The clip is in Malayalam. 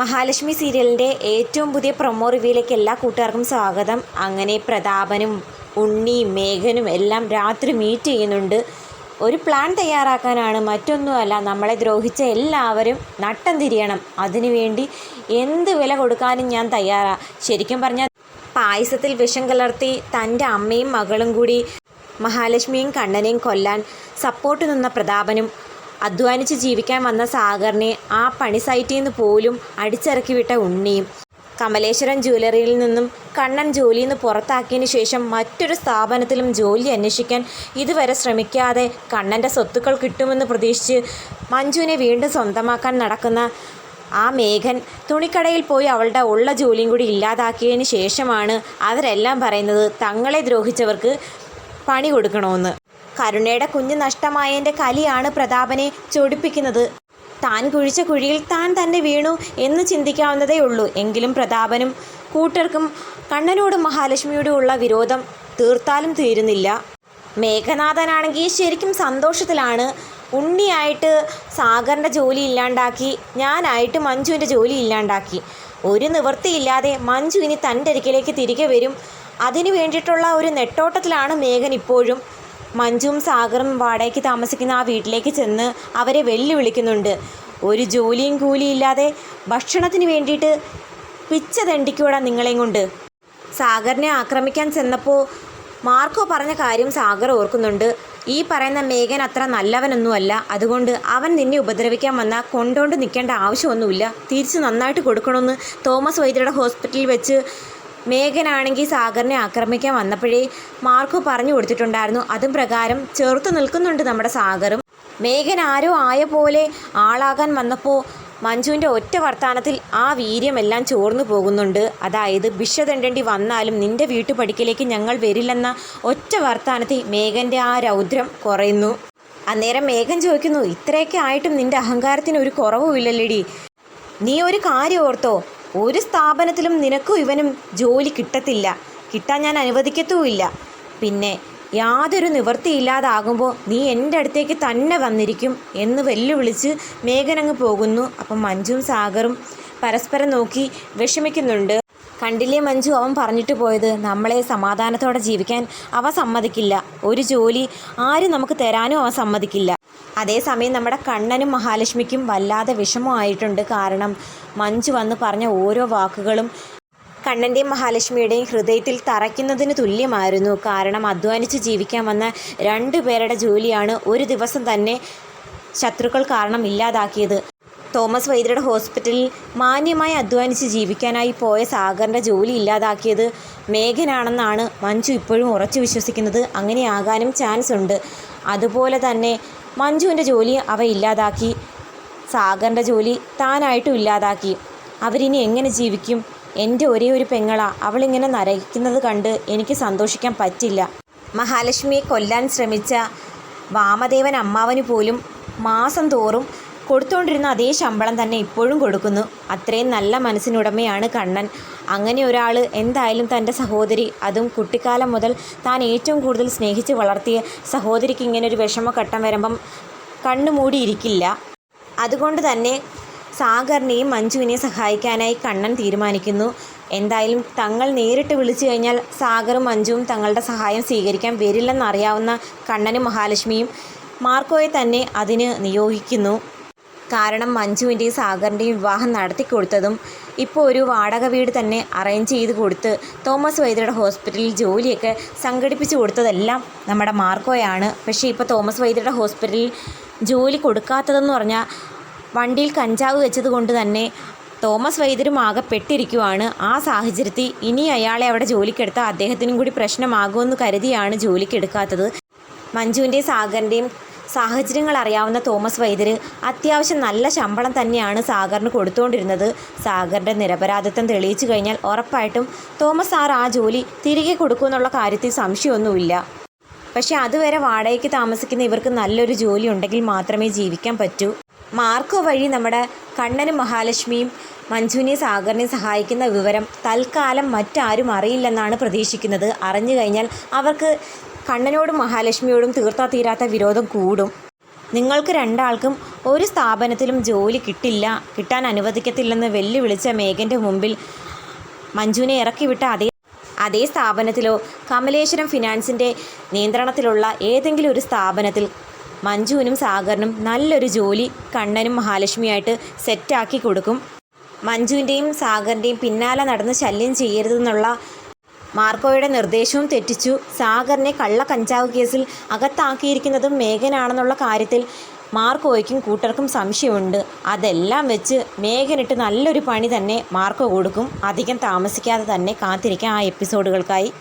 മഹാലക്ഷ്മി സീരിയലിന്റെ ഏറ്റവും പുതിയ പ്രൊമോ റിവ്യൂയിലേക്ക് എല്ലാ കൂട്ടുകാർക്കും സ്വാഗതം. അങ്ങനെ പ്രതാപനും ഉണ്ണിയും മേഘനും എല്ലാം രാത്രി മീറ്റ് ചെയ്യുന്നുണ്ട്. ഒരു പ്ലാൻ തയ്യാറാക്കാനാണ് മറ്റൊന്നുമല്ല നമ്മളെ ദ്രോഹിച്ച എല്ലാവരും നട്ടം തിരിയണം. അതിനുവേണ്ടി എന്ത് വില കൊടുക്കാനും ഞാൻ തയ്യാറാ. ശരിക്കും പറഞ്ഞാൽ പായസത്തിൽ വിഷം കലർത്തി തന്റെ അമ്മയും മകളും കൂടി മഹാലക്ഷ്മിയും കണ്ണനെയും കൊല്ലാൻ സപ്പോർട്ട് നിന്ന പ്രതാപനും അധ്വാനിച്ച് ജീവിക്കാൻ വന്ന സാഗറിനെ ആ പണി സൈറ്റിൽ നിന്ന് പോലും അടിച്ചിറക്കി വിട്ട ഉണ്ണിയും കമലേശ്വരം ജ്വല്ലറിയിൽ നിന്നും കണ്ണൻ ജോലിയിൽ നിന്ന് പുറത്താക്കിയതിനു ശേഷം മറ്റൊരു സ്ഥാപനത്തിലും ജോലി അന്വേഷിക്കാൻ ഇതുവരെ ശ്രമിക്കാതെ കണ്ണന്റെ സ്വത്തുക്കൾ കിട്ടുമെന്ന് പ്രതീക്ഷിച്ച് മഞ്ജുവിനെ വീണ്ടും സ്വന്തമാക്കാൻ നടക്കുന്ന ആ മേഘൻ തുണിക്കടയിൽ പോയി അവളുടെ ഉള്ള ജോലിയും കൂടി ഇല്ലാതാക്കിയതിന് ശേഷമാണ് അവരെല്ലാം പറയുന്നത് തങ്ങളെ ദ്രോഹിച്ചവർക്ക് പണി കൊടുക്കണമെന്ന്. കരുണയുടെ കുഞ്ഞ് നഷ്ടമായതിന്റെ കലിയാണ് പ്രതാപനെ ചൊടിപ്പിക്കുന്നത്. താൻ കുഴിച്ച കുഴിയിൽ താൻ തന്നെ വീണു എന്ന് ചിന്തിക്കാവുന്നതേ ഉള്ളൂ. എങ്കിലും പ്രതാപനും കൂട്ടർക്കും കണ്ണനോടും മഹാലക്ഷ്മിയോടും ഉള്ള വിരോധം തീർത്താലും തീരുന്നില്ല. മേഘനാഥനാണെങ്കിൽ ശരിക്കും സന്തോഷത്തിലാണ്. ഉണ്ണിയായിട്ട് സാഗറിന്റെ ജോലി ഇല്ലാണ്ടാക്കി ഞാനായിട്ട് മഞ്ജുവിന്റെ ജോലി ഇല്ലാണ്ടാക്കി. ഒരു നിവൃത്തിയില്ലാതെ മഞ്ജു ഇനി തന്റെ അരികിലേക്ക് തിരികെ വരും. അതിനു വേണ്ടിയിട്ടുള്ള ഒരു നെട്ടോട്ടത്തിലാണ് മേഘൻ ഇപ്പോഴും. മഞ്ജുവും സാഗറും വാടകയ്ക്ക് താമസിക്കുന്ന ആ വീട്ടിലേക്ക് ചെന്ന് അവരെ വെല്ലുവിളിക്കുന്നുണ്ട്. ഒരു ജോലിയും കൂലിയില്ലാതെ ഭക്ഷണത്തിന് വേണ്ടിയിട്ട് പിച്ച തണ്ടിക്കൂടാ നിങ്ങളെയും കൊണ്ട്. സാഗറിനെ ആക്രമിക്കാൻ ചെന്നപ്പോൾ മാർക്കോ പറഞ്ഞ കാര്യം സാഗർ ഓർക്കുന്നുണ്ട്. ഈ പറയുന്ന മേഘൻ അത്ര നല്ലവനൊന്നുമല്ല. അതുകൊണ്ട് അവൻ നിന്നെ ഉപദ്രവിക്കാൻ വന്നാൽ കൊണ്ടോണ്ട് നിൽക്കേണ്ട ആവശ്യമൊന്നുമില്ല. തിരിച്ച് നന്നായിട്ട് കൊടുക്കണമെന്ന് തോമസ് വൈദ്യരുടെ ഹോസ്പിറ്റലിൽ വെച്ച് മേഘനാണെങ്കിൽ സാഗറിനെ ആക്രമിക്കാൻ വന്നപ്പോഴേ മാർക്ക് പറഞ്ഞു കൊടുത്തിട്ടുണ്ടായിരുന്നു. അതും പ്രകാരം ചെറുത്ത് നിൽക്കുന്നുണ്ട് നമ്മുടെ സാഗറും. മേഘൻ ആരോ ആയ പോലെ ആളാകാൻ വന്നപ്പോൾ മഞ്ജുവിന്റെ ഒറ്റ വർത്താനത്തിൽ ആ വീര്യമെല്ലാം ചോർന്നു പോകുന്നുണ്ട്. അതായത് ഭിക്ഷ വന്നാലും നിന്റെ വീട്ടുപടിക്കലേക്ക് ഞങ്ങൾ വരില്ലെന്ന ഒറ്റ വർത്താനത്തിൽ മേഘന്റെ ആ രൗദ്രം കുറയുന്നു. അന്നേരം മേഘൻ ചോദിക്കുന്നു ഇത്രയൊക്കെ ആയിട്ടും നിന്റെ അഹങ്കാരത്തിന് ഒരു കുറവുമില്ലല്ലേടി? നീ ഒരു കാര്യം ഓർത്തോ ഒരു സ്ഥാപനത്തിലും നിനക്കും ഇവനും ജോലി കിട്ടത്തില്ല. കിട്ടാൻ ഞാൻ അനുവദിക്കത്തുമില്ല. പിന്നെ യാതൊരു നിവൃത്തിയില്ലാതാകുമ്പോൾ നീ എന്റെ അടുത്തേക്ക് തന്നെ വന്നിരിക്കും എന്ന് വെല്ലുവിളിച്ച് മേഘനങ്ങ് പോകുന്നു. അപ്പം മഞ്ജും സാഗറും പരസ്പരം നോക്കി വിഷമിക്കുന്നുണ്ട്. കണ്ടില്ലേ മഞ്ജു അവൻ പറഞ്ഞിട്ട് പോയത്? നമ്മളെ സമാധാനത്തോടെ ജീവിക്കാൻ അവ സമ്മതിക്കില്ല. ഒരു ജോലി ആരും നമുക്ക് തരാനും അവൻ സമ്മതിക്കില്ല. അതേസമയം നമ്മുടെ കണ്ണനും മഹാലക്ഷ്മിക്കും വല്ലാതെ വിഷമമായിട്ടുണ്ട് കാരണം മഞ്ജു വന്ന് പറഞ്ഞ ഓരോ വാക്കുകളും കണ്ണന്റെയും മഹാലക്ഷ്മിയുടെയും ഹൃദയത്തിൽ തറയ്ക്കുന്നതിന് തുല്യമായിരുന്നു. കാരണം അധ്വാനിച്ച് ജീവിക്കാൻ വന്ന രണ്ടു പേരുടെ ജോലിയാണ് ഒരു ദിവസം തന്നെ ശത്രുക്കൾ കാരണം ഇല്ലാതാക്കിയത്. തോമസ് വൈദ്യരുടെ ഹോസ്പിറ്റലിൽ മാന്യമായി അധ്വാനിച്ച് ജീവിക്കാനായി പോയ സാഗറിന്റെ ജോലി ഇല്ലാതാക്കിയത് മേഘനാണെന്നാണ് മഞ്ജു ഇപ്പോഴും ഉറച്ചു വിശ്വസിക്കുന്നത്. അങ്ങനെയാകാനും ചാൻസ് ഉണ്ട്. അതുപോലെ തന്നെ മഞ്ജുവിന്റെ ജോലി അവ ഇല്ലാതാക്കി. സാഗറിന്റെ ജോലി താനായിട്ടും ഇല്ലാതാക്കി. അവരിനി എങ്ങനെ ജീവിക്കും? എന്റെ ഒരേ ഒരു പെങ്ങളാ. അവളിങ്ങനെ നരകിക്കുന്നത് കണ്ട് എനിക്ക് സന്തോഷിക്കാൻ പറ്റില്ല. മഹാലക്ഷ്മിയെ കൊല്ലാൻ ശ്രമിച്ച വാമദേവൻ അമ്മാവന് പോലും മാസം തോറും കൊടുത്തുകൊണ്ടിരുന്ന അതേ ശമ്പളം തന്നെ ഇപ്പോഴും കൊടുക്കുന്നു. അത്രയും നല്ല മനസ്സിനുടമയാണ് കണ്ണൻ. അങ്ങനെ ഒരാൾ എന്തായാലും തന്റെ സഹോദരി അതും കുട്ടിക്കാലം മുതൽ താൻ ഏറ്റവും കൂടുതൽ സ്നേഹിച്ച് വളർത്തിയ സഹോദരിക്ക് ഇങ്ങനെ ഒരു വിഷമഘട്ടം വരുമ്പം കണ്ണു മൂടിയിരിക്കില്ല. അതുകൊണ്ട് തന്നെ സാഗറിനെയും മഞ്ജുവിനെയും സഹായിക്കാനായി കണ്ണൻ തീരുമാനിക്കുന്നു. എന്തായാലും തങ്ങൾ നേരിട്ട് വിളിച്ചു കഴിഞ്ഞാൽ സാഗറും മഞ്ജുവും തങ്ങളുടെ സഹായം സ്വീകരിക്കാൻ വരില്ലെന്നറിയാവുന്ന കണ്ണനും മഹാലക്ഷ്മിയും മാർക്കോയെ തന്നെ അതിന് നിയോഗിക്കുന്നു. കാരണം മഞ്ജുവിന്റെയും സാഗറിന്റെയും വിവാഹം നടത്തി കൊടുത്തതും ഇപ്പോൾ ഒരു വാടക വീട് തന്നെ അറേഞ്ച് ചെയ്ത് കൊടുത്ത് തോമസ് വൈദ്യരുടെ ഹോസ്പിറ്റലിൽ ജോലിയൊക്കെ സംഘടിപ്പിച്ച് കൊടുത്തതെല്ലാം നമ്മുടെ മാർക്കോയാണ്. പക്ഷേ ഇപ്പോൾ തോമസ് വൈദ്യരുടെ ഹോസ്പിറ്റലിൽ ജോലി കൊടുക്കാത്തതെന്ന് പറഞ്ഞാൽ വണ്ടിയിൽ കഞ്ചാവ് വെച്ചത് കൊണ്ട് തന്നെ തോമസ് വൈദ്യരും ആകെ പെട്ടിരിക്കുവാണ്. ആ സാഹചര്യത്തിൽ ഇനി അയാളെ അവിടെ ജോലിക്കെടുത്താൽ അദ്ദേഹത്തിനും കൂടി പ്രശ്നമാകുമെന്ന് കരുതിയാണ് ജോലിക്കെടുക്കാത്തത്. മഞ്ജുവിന്റെയും സാഗറിന്റെയും സാഹചര്യങ്ങൾ അറിയാവുന്ന തോമസ് വൈദ്യര് അത്യാവശ്യം നല്ല ശമ്പളം തന്നെയാണ് സാഗറിന് കൊടുത്തുകൊണ്ടിരുന്നത് സാഗറിന്റെ നിരപരാധിത്വം തെളിയിച്ചു കഴിഞ്ഞാൽ ഉറപ്പായിട്ടും തോമസ് സാർ ആ ജോലി തിരികെ കൊടുക്കുമെന്നുള്ള കാര്യത്തിൽ സംശയമൊന്നുമില്ല. പക്ഷേ അതുവരെ വാടകയ്ക്ക് താമസിക്കുന്ന ഇവർക്ക് നല്ലൊരു ജോലി ഉണ്ടെങ്കിൽ മാത്രമേ ജീവിക്കാൻ പറ്റൂ. മാർക്കോ വഴി നമ്മുടെ കണ്ണനും മഹാലക്ഷ്മിയും മഞ്ജുവിനെയും സാഗറിനെയും സഹായിക്കുന്ന വിവരം തൽക്കാലം മറ്റാരും അറിയില്ലെന്നാണ് പ്രതീക്ഷിക്കുന്നത്. അറിഞ്ഞു കഴിഞ്ഞാൽ അവർക്ക് കണ്ണനോടും മഹാലക്ഷ്മിയോടും തീർത്താ തീരാത്ത വിരോധം കൂടും. നിങ്ങൾക്ക് രണ്ടാൾക്കും ഒരു സ്ഥാപനത്തിലും ജോലി കിട്ടില്ല കിട്ടാൻ അനുവദിക്കത്തില്ലെന്ന് വെല്ലുവിളിച്ച മേഘന്റെ മുമ്പിൽ മഞ്ജുവിനെ ഇറക്കിവിട്ട അതേ അതേ സ്ഥാപനത്തിലോ കമലേശ്വരം ഫിനാൻസിന്റെ നിയന്ത്രണത്തിലുള്ള ഏതെങ്കിലും ഒരു സ്ഥാപനത്തിൽ മഞ്ജുവിനും സാഗറിനും നല്ലൊരു ജോലി കണ്ണനും മഹാലക്ഷ്മിയായിട്ട് സെറ്റാക്കി കൊടുക്കും. മഞ്ജുവിന്റെയും സാഗറിന്റെയും പിന്നാലെ നടന്ന് ശല്യം ചെയ്യരുതെന്നുള്ള മാർക്കോയുടെ നിർദ്ദേശവും തെറ്റിച്ചു. സാഗറിനെ കള്ള കഞ്ചാവ് കേസിൽ അകത്താക്കിയിരിക്കുന്നതും മേഘനാണെന്നുള്ള കാര്യത്തിൽ മാർക്കോയ്ക്കും കൂട്ടർക്കും സംശയമുണ്ട്. അതെല്ലാം വെച്ച് മേഘനിട്ട് നല്ലൊരു പണി തന്നെ മാർക്കോ കൊടുക്കും. അധികം താമസിക്കാതെ തന്നെ കാത്തിരിക്കാം ആ എപ്പിസോഡുകൾക്കായി.